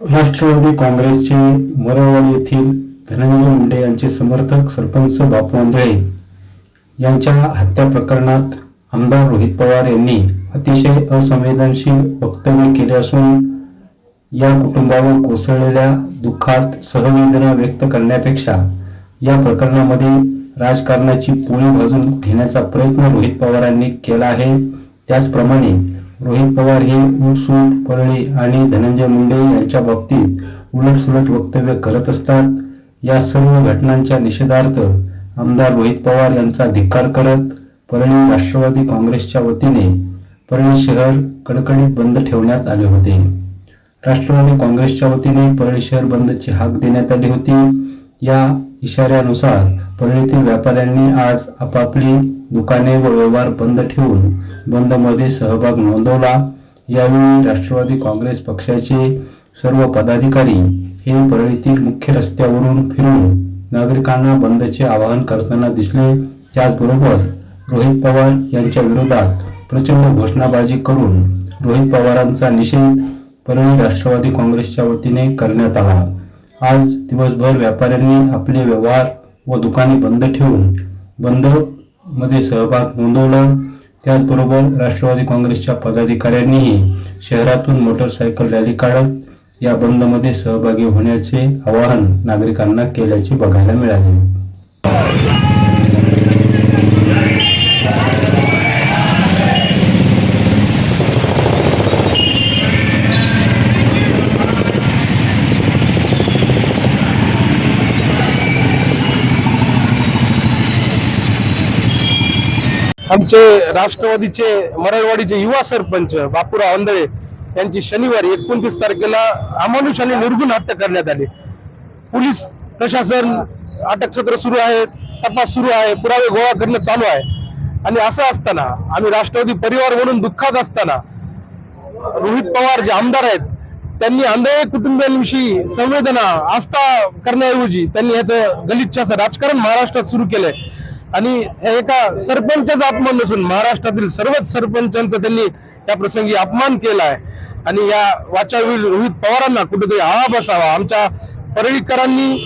राष्ट्रवादी काँग्रेसचे मरळवाडी येथील धनंजय मुंडे यांचे समर्थक सरपंच बापू आंधळे यांच्या हत्या प्रकरणात आमदार रोहित पवार यांनी अतिशय असंवेदनशील वक्तव्य केले असून या कुटुंबावर कोसळलेल्या दुःखात सहवेदना व्यक्त करण्यापेक्षा या प्रकरणामध्ये राजकारणाची पोळी भाजून घेण्याचा प्रयत्न रोहित पवारांनी केला आहे. त्याचप्रमाणे रोहित पवार हे उठसूट परळी आणि धनंजय मुंडे यांच्या बाबतीत उलटसुलट वक्तव्य करत असतात. या सर्व घटनांच्या निषेधार्थ आमदार रोहित पवार यांचा धिक्कार करत परळी राष्ट्रवादी काँग्रेसच्या वतीने परळी शहर कडकडीत बंद ठेवण्यात आले होते. राष्ट्रवादी काँग्रेसच्या वतीने परळी शहर बंदची हाक देण्यात आली होती. या इशाऱ्यानुसार परळीतील व्यापाऱ्यांनी आज आपापली दुकाने व व्यवहार बंद ठेवून बंदमध्ये सहभाग नोंदवला. यावेळी राष्ट्रवादी काँग्रेस पक्षाचे सर्व पदाधिकारी हे परळीतील मुख्य रस्त्यावरून फिरून नागरिकांना बंदचे आवाहन करताना दिसले. त्याचबरोबर रोहित पवार यांच्या विरोधात प्रचंड घोषणाबाजी करून रोहित पवारांचा निषेध परळी राष्ट्रवादी काँग्रेसच्या वतीने करण्यात आला. आज दिवसभर व्यापाऱ्यांनी आपले व्यवहार व दुकाने बंद ठेवून बंदमध्ये सहभाग नोंदवला. त्याचबरोबर राष्ट्रवादी काँग्रेसच्या पदाधिकाऱ्यांनीही शहरातून मोटरसायकल रॅली काढत या बंदमध्ये सहभागी होण्याचे आवाहन नागरिकांना केल्याचे बघायला मिळाले. आमचे राष्ट्रवादीचे मराठवाडीचे युवा सरपंच बापूराव आंधळे यांची शनिवारी एकोणतीस तारखेला अमानुषाने निर्गुण हत्या करण्यात आली. पोलीस प्रशासन अटक सत्र सुरू आहे तपास सुरू आहे पुरावे गोळा करणं चालू आहे. आणि असं असताना आम्ही राष्ट्रवादी परिवार म्हणून दुःखात असताना रोहित पवार जे आमदार आहेत त्यांनी आंधळे कुटुंबियांविषयी संवेदना आस्था करण्याऐवजी त्यांनी याचं गलिच्छाचं राजकारण महाराष्ट्रात सुरू केलंय. आणि हे एका सरपंचाचा अपमान नसून महाराष्ट्रातील सर्वच सरपंचांचा त्यांनी त्या प्रसंगी अपमान केला आहे आणि या वाचावील रोहित पवारांना कुठेतरी आळा बसावा. आमच्या परळीकरांनी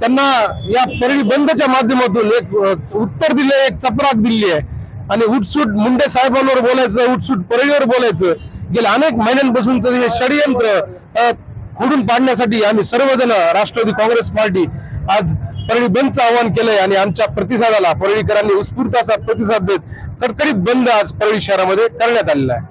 त्यांना या परळी बंदच्या माध्यमातून एक उत्तर दिले एक चपराक दिली आहे. आणि उठसूट मुंडे साहेबांवर बोलायचं उठसूट परळीवर बोलायचं गेल्या अनेक महिन्यांपासूनचं हे षडयंत्र खोडून पाडण्यासाठी आम्ही सर्वजण राष्ट्रवादी काँग्रेस पार्टी आज परळी बंदचं आवाहन केलंय आणि आमच्या प्रतिसादाला परळीकरांनी उत्स्फूर्त असा प्रतिसाद देत कडकडीत बंद आज परळी शहरामध्ये करण्यात आलेला आहे.